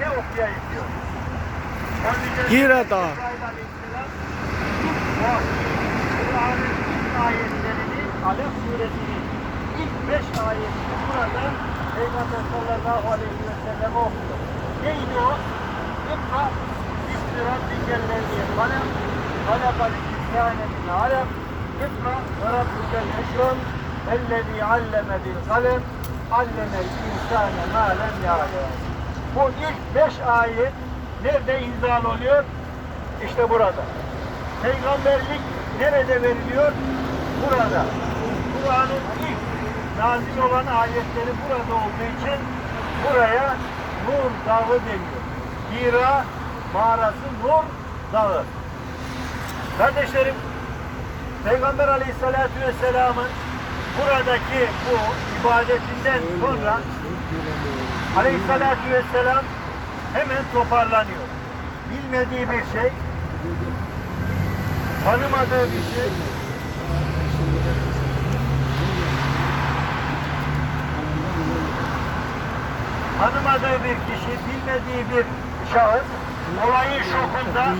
ne okuyayım diyor. İlk vahiy, Kur'an'ın ayetlerini Alef suresinin ilk beş ayetini burada Peygamber sallallahu aleyhi ve selleme okudu. Neydi o? İkra İsmi Rabbikellezi kalem halakal insâne min alem İkra ve Rabbikel eşrem ellezî alleme bil kalem allemel insâne mâ lem ya'lem Bu ilk beş ayet nerede inzal oluyor? İşte burada. Peygamberlik nerede veriliyor? Burada. Kur'an'ın ilk nazil olan ayetleri burada olduğu için buraya Nur Dağı deniyor. Hira mağarası Nur Dağı. Kardeşlerim, Peygamber Aleyhisselatü Vesselam'ın buradaki bu ibadetinden sonra Aleyhisselatü Vesselam hemen toparlanıyor. Bilmediği bir şey, tanımadığı bir şey, tanımadığı bir kişi, bilmediği bir şahıs olayın şokunda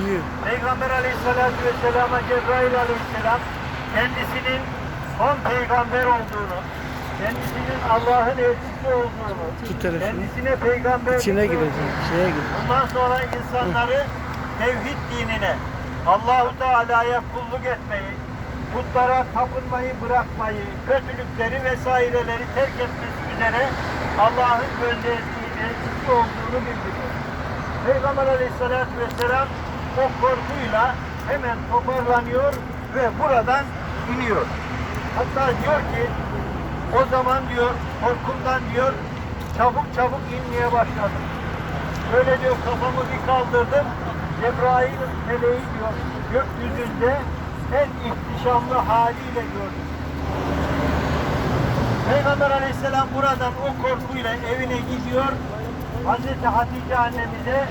Peygamber Aleyhisselatü Vesselam'a Cebrail Aleyhisselam kendisinin son peygamber olduğunu, kendisinin Allah'ın elçisi olduğunu, Tut telefonu. kendisine peygamber İçine girecek. Şeye gir. Bundan sonra insanları tevhid dinine, Allahu Teala'ya kulluk etmeyi, putlara tapınmayı bırakmayı, kötülükleri vesaireleri terk etmesi üzere Allah'ın gönderdiği elçisi olduğunu bildiriyor. Peygamber Aleyhisselatü Vesselam o korkuyla hemen toparlanıyor ve buradan iniyor. Hatta diyor ki o zaman diyor korkumdan diyor çabuk çabuk inmeye başladım. Böyle diyor kafamı bir kaldırdım. Cebrail meleği diyor gökyüzünde en ihtişamlı haliyle gördüm. Peygamber aleyhisselam buradan o korkuyla evine gidiyor. Hazreti Hatice annemize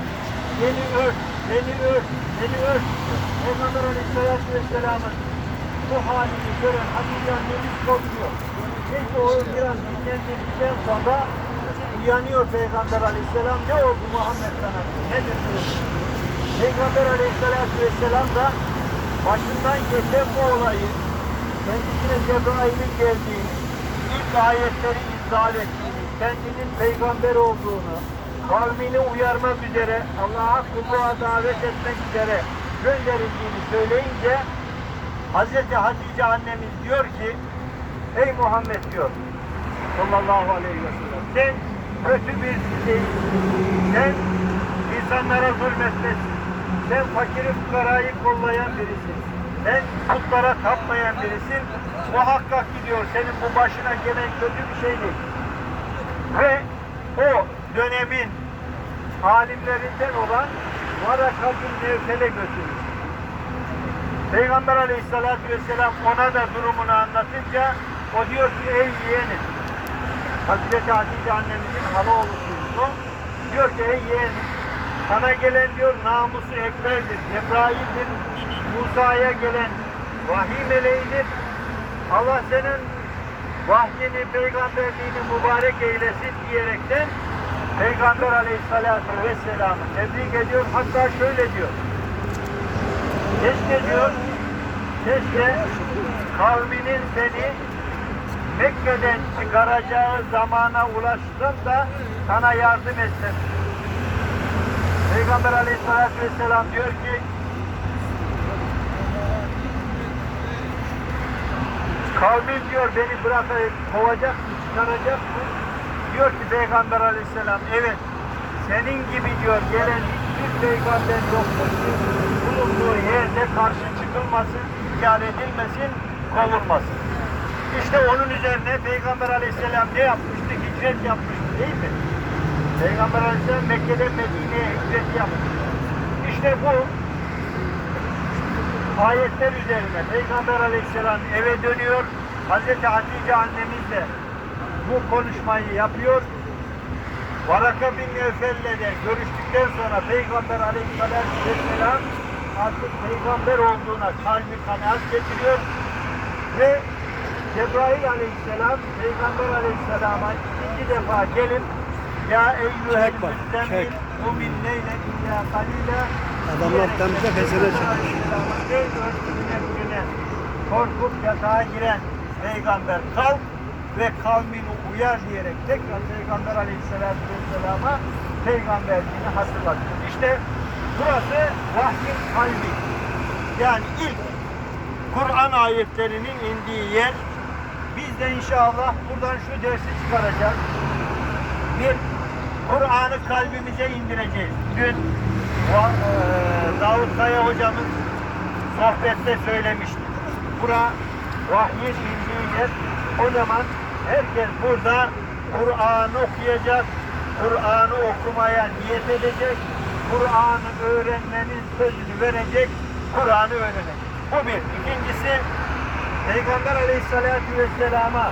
beni ört, beni ört, beni ört. Peygamber aleyhisselatü vesselamın bu halini gören Hatice annemiz korkuyor. Neyse o biraz dinlendirdikten sonra uyanıyor Peygamber aleyhisselam. Ne oldu Muhammed sana? Nedir? Peygamber aleyhisselatü vesselam da başından geçen bu olayı kendisine Cebrail'in geldiğini, ilk ayetleri izdal ettiğini, kendinin peygamber olduğunu, kavmini uyarmak üzere, Allah'a kulluğa davet etmek üzere gönderildiğini söyleyince Hazreti Hatice annemiz diyor ki Ey Muhammed diyor sallallahu aleyhi ve sellem sen kötü bir şeysin. Sen insanlara zulmetmesin. Sen fakiri fukarayı kollayan birisin. Sen putlara tapmayan birisin. Muhakkak gidiyor senin bu başına gelen kötü bir şey değil. Ve o dönemin alimlerinden olan Varaka bin Nevfel'e götürür. Peygamber aleyhissalatü vesselam ona da durumunu anlatınca o diyor ki ey yeğenim Hazreti Hatice annemizin hala oğlusuymuş o. Diyor ki ey yeğenim sana gelen diyor namusu ekberdir. Cebrail'dir. Musa'ya gelen vahiy meleğidir. Allah senin vahyini, peygamberliğini mübarek eylesin diyerekten Peygamber aleyhissalatü vesselam'ı tebrik ediyor. Hatta şöyle diyor. Keşke diyor, keşke kavminin seni Mekke'den çıkaracağı zamana ulaştın da sana yardım etsin. Peygamber aleyhissalatü vesselam diyor ki kavmin diyor beni bırakıp kovacak mı, çıkaracak mı? Diyor ki Peygamber aleyhisselam evet senin gibi diyor gelen hiçbir peygamber yoktur ki bulunduğu yerde karşı çıkılmasın, inkar edilmesin, kovulmasın. İşte onun üzerine Peygamber aleyhisselam ne yapmıştı? Hicret yapmıştı değil mi? Peygamber aleyhisselam Mekke'den Medine'ye hicret yapmıştı. İşte bu ayetler üzerine Peygamber aleyhisselam eve dönüyor. Hazreti Hatice annemiz de bu konuşmayı yapıyor. Varaka bin Nevfel'le de görüştükten sonra Peygamber aleyhisselatü vesselam artık peygamber olduğuna kalbi kanaat getiriyor ve Cebrail aleyhisselam Peygamber aleyhisselama ikinci defa gelip ya eyyühel müzzemmil çek. Kumin leyle illa kalile. Adamlar temizle fesene çıkmış. Ey bürüne, korkup yatağa giren peygamber kalk ve kavmini uyar diyerek tekrar Peygamber Aleyhisselatü Vesselam'a peygamberliğini hatırlatıyor. İşte burası vahyin kalbi. Yani ilk Kur'an ayetlerinin indiği yer. Biz de inşallah buradan şu dersi çıkaracağız. Bir, Kur'an'ı kalbimize indireceğiz. Dün eee, Davut Kaya hocamız sohbette söylemişti. Bura vahyin indiği yer. O zaman herkes burada Kur'an'ı okuyacak, Kur'an'ı okumaya niyet edecek, Kur'an'ı öğrenmenin sözünü verecek, Kur'an'ı öğrenecek. Bu bir. İkincisi, Peygamber Aleyhisselatü Vesselam'a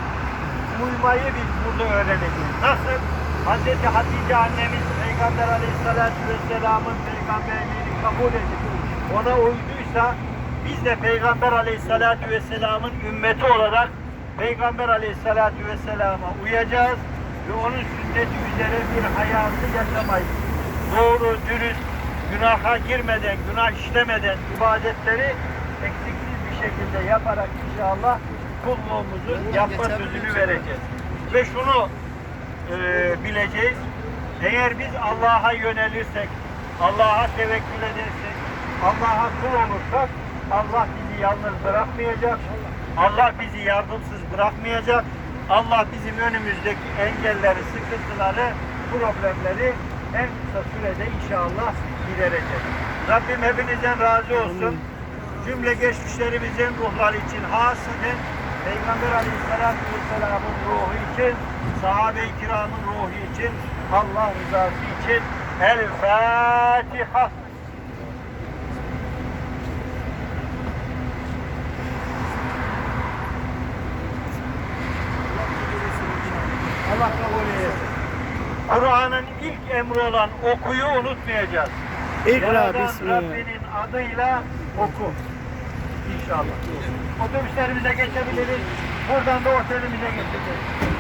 uymayı biz burada öğreneceğiz. Nasıl? Hazreti Hatice annemiz Peygamber Aleyhisselatü Vesselam'ın peygamberliğini kabul edip ona uyduysa biz de Peygamber Aleyhisselatü Vesselam'ın ümmeti olarak Peygamber Aleyhisselatü Vesselam'a uyacağız ve onun sünneti üzere bir hayatı yaşamayı doğru, dürüst, günaha girmeden, günah işlemeden ibadetleri şekilde yaparak inşallah kulluğumuzu yapma sözünü vereceğiz. Ve şunu e, bileceğiz. Eğer biz Allah'a yönelirsek, Allah'a tevekkül edersek, Allah'a kul olursak Allah bizi yalnız bırakmayacak. Allah bizi yardımsız bırakmayacak. Allah bizim önümüzdeki engelleri, sıkıntıları, problemleri en kısa sürede inşallah giderecek. Rabbim hepinizden razı olsun. Cümle geçmişlerimizin ruhları için hasıden Peygamber Aleyhisselatü Vesselam'ın ruhu için, sahabe-i kiramın ruhu için, Allah rızası için El Fatiha. Allah kabul eylesin. Kur'an'ın ilk emri olan okuyu unutmayacağız. İkra bismillah. Rabbinin adıyla oku. İnşallah. Otobüslerimize geçebiliriz. Buradan da otelimize geçeceğiz.